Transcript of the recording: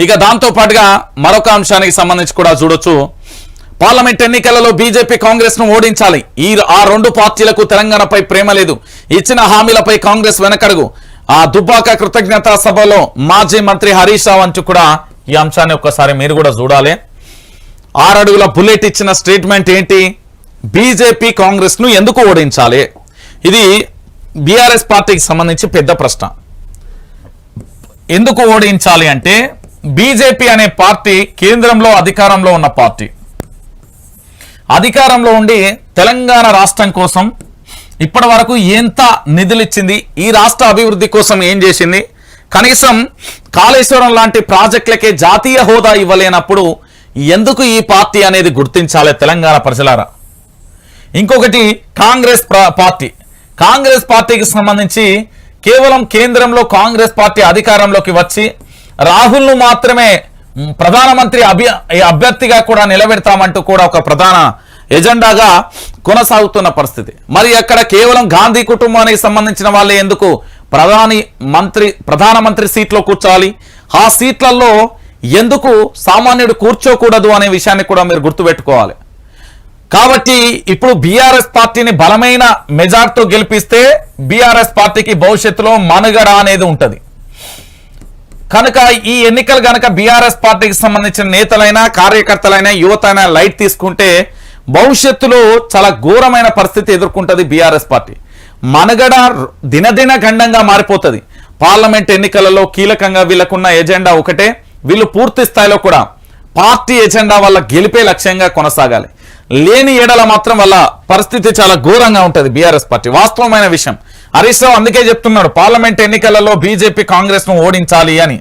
ఇక దాంతో పాటుగా మరొక అంశానికి సంబంధించి కూడా చూడొచ్చు. పార్లమెంట్ ఎన్నికలలో బీజేపీ కాంగ్రెస్ను ఓడించాలి. ఈ ఆ రెండు పార్టీలకు తెలంగాణపై ప్రేమ లేదు. ఇచ్చిన హామీలపై కాంగ్రెస్ వెనకడుగు. ఆ దుబ్బాక కృతజ్ఞతా సభలో మాజీ మంత్రి హరీష్ రావు అంటూ కూడా ఈ అంశాన్ని ఒక్కసారి మీరు కూడా చూడాలి. ఆరడుగుల బుల్లెట్ ఇచ్చిన స్టేట్మెంట్ ఏంటి? బీజేపీ కాంగ్రెస్ను ఎందుకు ఓడించాలి? ఇది బీఆర్ఎస్ పార్టీకి సంబంధించి పెద్ద ప్రశ్న. ఎందుకు ఓడించాలి అంటే బీజేపీ అనే పార్టీ కేంద్రంలో అధికారంలో ఉన్న పార్టీ. అధికారంలో ఉండి తెలంగాణ రాష్ట్రం కోసం ఇప్పటి వరకు ఎంత నిధులు ఇచ్చింది ఈ రాష్ట్ర అభివృద్ధి కోసం ఏం చేసింది? కనీసం కాళేశ్వరం లాంటి ప్రాజెక్టులకే జాతీయ హోదా ఇవ్వలేనప్పుడు ఎందుకు ఈ పార్టీ అనేది గుర్తించాలి తెలంగాణ ప్రజలారా? ఇంకొకటి కాంగ్రెస్ పార్టీ. కాంగ్రెస్ పార్టీకి సంబంధించి కేవలం కేంద్రంలో కాంగ్రెస్ పార్టీ అధికారంలోకి వచ్చి రాహుల్ను మాత్రమే ప్రధానమంత్రి అభ్య అభ్యర్థిగా కూడా నిలబెడతామంటూ కూడా ఒక ప్రధాన ఎజెండాగా కొనసాగుతున్న పరిస్థితి. మరి అక్కడ కేవలం గాంధీ కుటుంబానికి సంబంధించిన వాళ్ళే ఎందుకు ప్రధాని మంత్రి ప్రధానమంత్రి సీట్లో కూర్చోవాలి? ఆ సీట్లలో ఎందుకు సామాన్యుడు కూర్చోకూడదు అనే విషయాన్ని కూడా మీరు గుర్తుపెట్టుకోవాలి. కాబట్టి ఇప్పుడు బీఆర్ఎస్ పార్టీని బలమైన మెజార్టీతో గెలిపిస్తే బీఆర్ఎస్ పార్టీకి భవిష్యత్తులో మనుగడ అనేది ఉంటుంది. కనుక ఈ ఎన్నికలు గనక బీఆర్ఎస్ పార్టీకి సంబంధించిన నేతలైనా కార్యకర్తలైనా యువత లైట్ తీసుకుంటే భవిష్యత్తులో చాలా ఘోరమైన పరిస్థితి ఎదుర్కొంటుంది బీఆర్ఎస్ పార్టీ. మనుగడ దినదిన గండంగా మారిపోతుంది. పార్లమెంట్ ఎన్నికలలో కీలకంగా వీళ్ళకున్న ఎజెండా ఒకటే. వీళ్ళు పూర్తి స్థాయిలో కూడా పార్టీ ఎజెండా వల్ల గెలిపే లక్ష్యంగా కొనసాగాలి. లేని ఏడల మాత్రం వల్ల పరిస్థితి చాలా ఘోరంగా ఉంటుంది బీఆర్ఎస్ పార్టీ. వాస్తవమైన విషయం. హరీష్ రావు అందుకే చెప్తున్నాడు పార్లమెంట్ ఎన్నికలలో బీజేపీ కాంగ్రెస్ను ఓడించాలి అని.